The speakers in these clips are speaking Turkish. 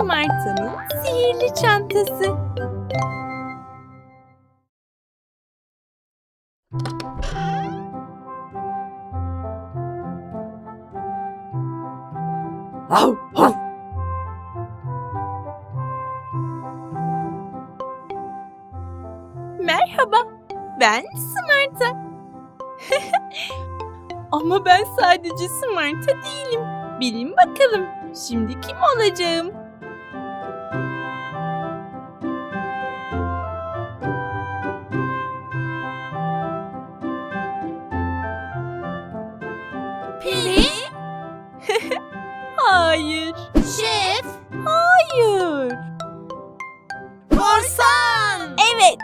Smarta'nın sihirli çantası. Hav hav. Merhaba, ben Smarta. Ama ben sadece Smarta değilim. Bilin bakalım, şimdi kim olacağım? Pili, Hayır, şef, hayır. korsan. Evet.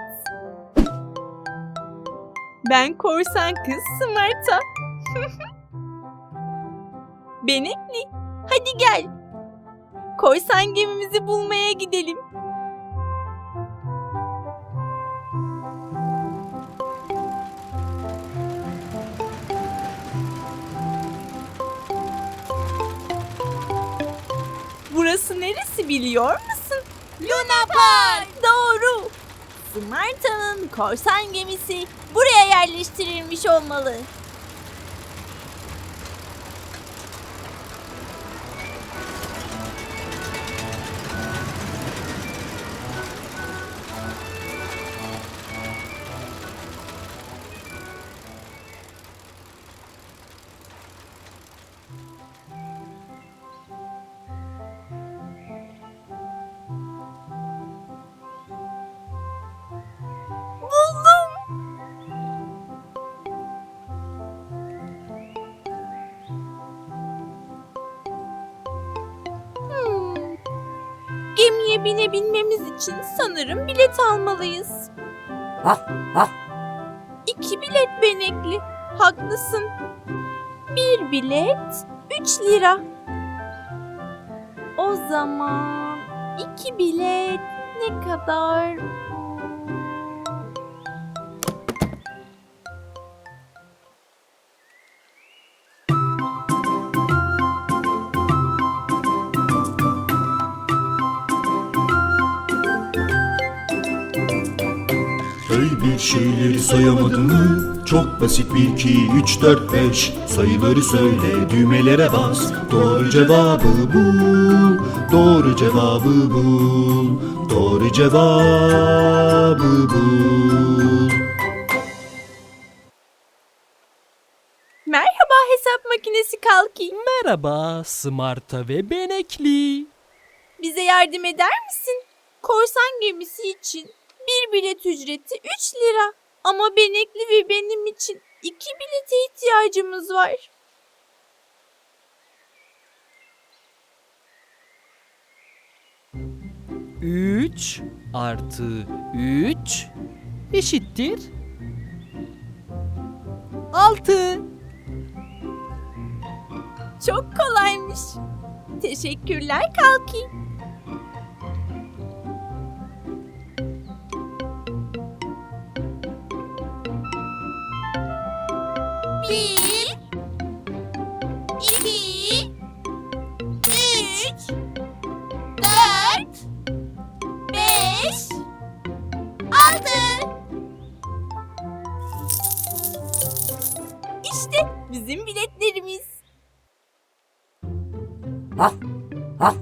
Ben korsan kız Smarta. Benekli, hadi gel. Korsan gemimizi bulmaya gidelim. Neresi biliyor musun? Luna Park. Doğru. Smarta'nın korsan gemisi buraya yerleştirilmiş olmalı. Gemiye binebilmemiz için sanırım bilet almalıyız. Hav hav. İki bilet benekli. Haklısın. Bir bilet üç lira. O zaman iki bilet ne kadar? Şeyleri sayamadın mı? Çok basit 1, 2, 3, 4, 5 Sayıları söyle düğmelere bas Doğru cevabı bul Doğru cevabı bul Doğru cevabı bul Merhaba hesap makinesi kalki. Merhaba Smarta ve Benekli. Bize yardım eder misin? Korsan gemisi için bir bilet ücreti 3 lira. Ama Benekli ve benim için iki bilete ihtiyacımız var. Üç artı üç eşittir altı. Çok kolaymış. Teşekkürler Kalki. Bir, iki, üç, dört, beş, altı. İşte bizim biletlerimiz. Hav hav.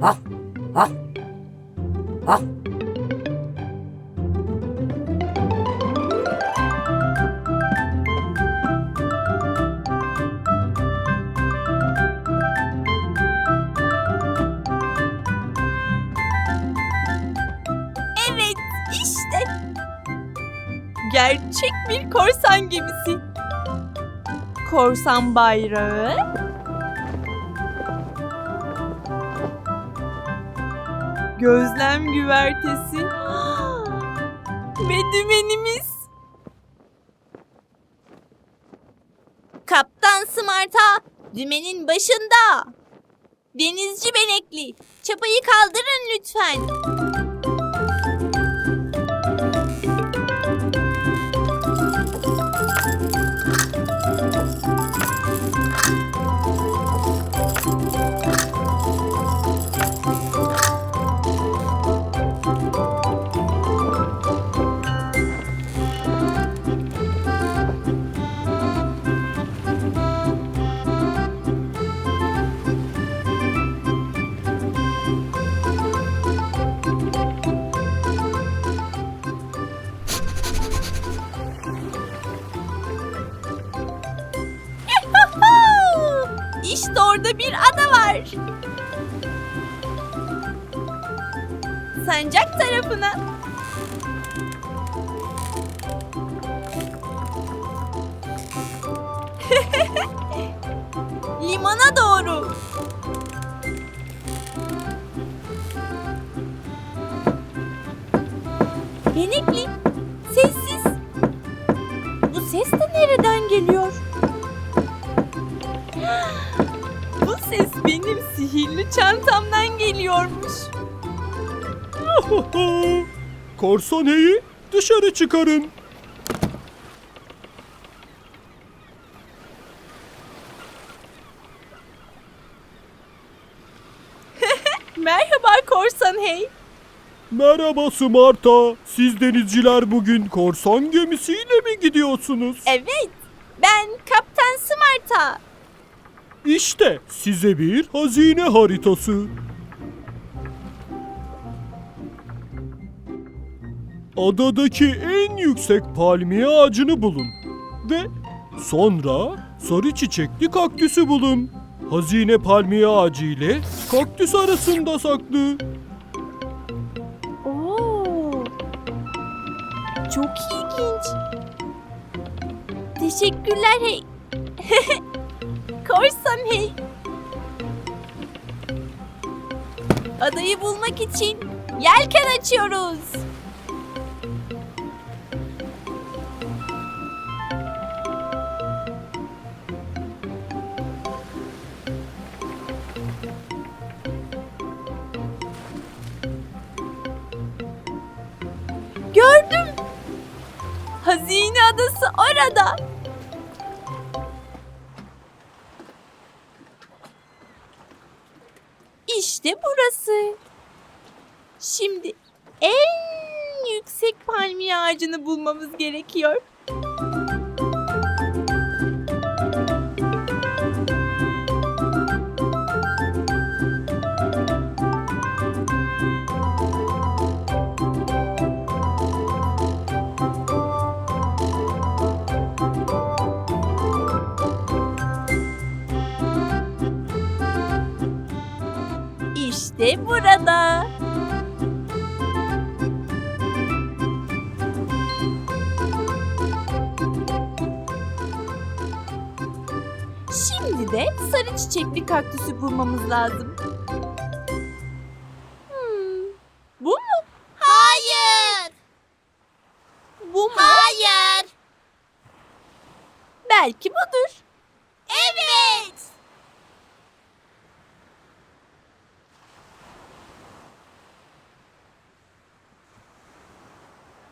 Hav hav. Hav. Gerçek bir korsan gemisi. Korsan bayrağı. Gözlem güvertesi. Ve dümenimiz. Kaptan Smart'a dümenin başında. Denizci Benekli, çapayı kaldırın lütfen. Burada bir ada var. Sancak tarafına. Limana doğru. Benekli, sessiz. Bu ses de nereden geliyor? Ses benim sihirli çantamdan geliyormuş. Korsan heyi dışarı çıkarın. Merhaba korsan hey. Merhaba Smarta. Siz denizciler bugün korsan gemisiyle mi gidiyorsunuz? Evet, ben Kaptan Smarta. İşte size bir hazine haritası. Adadaki en yüksek palmiye ağacını bulun ve sonra sarı çiçekli kaktüsü bulun. Hazine palmiye ağacı ile kaktüs arasında saklı. Oo. Çok ilginç. Teşekkürler hey. korsan hey. Adayı bulmak için yelken açıyoruz. Gördüm. Hazine adası orada. Şimdi en yüksek palmiye ağacını bulmamız gerekiyor. İşte burada. Sarı çiçekli kaktüsü bulmamız lazım. Hmm, bu mu? Hayır. Bu mu? Hayır. Belki budur. Evet.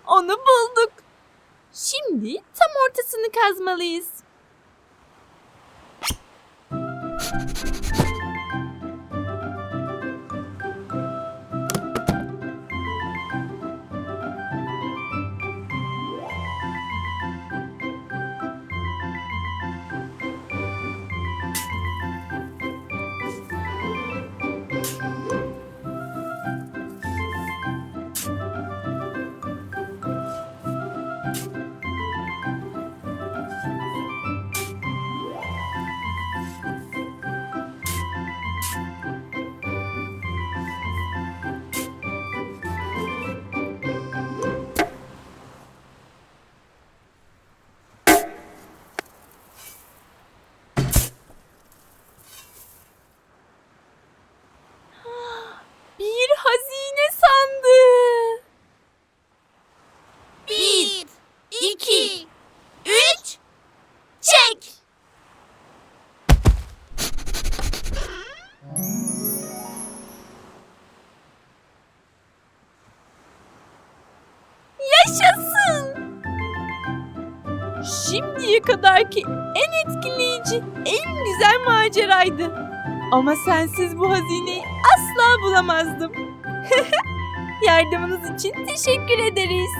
Onu bulduk. Şimdi tam ortasını kazmalıyız. Yaşasın! Şimdiye kadarki en etkileyici, en güzel maceraydı. Ama sensiz bu hazineyi asla bulamazdım. Yardımınız için teşekkür ederiz.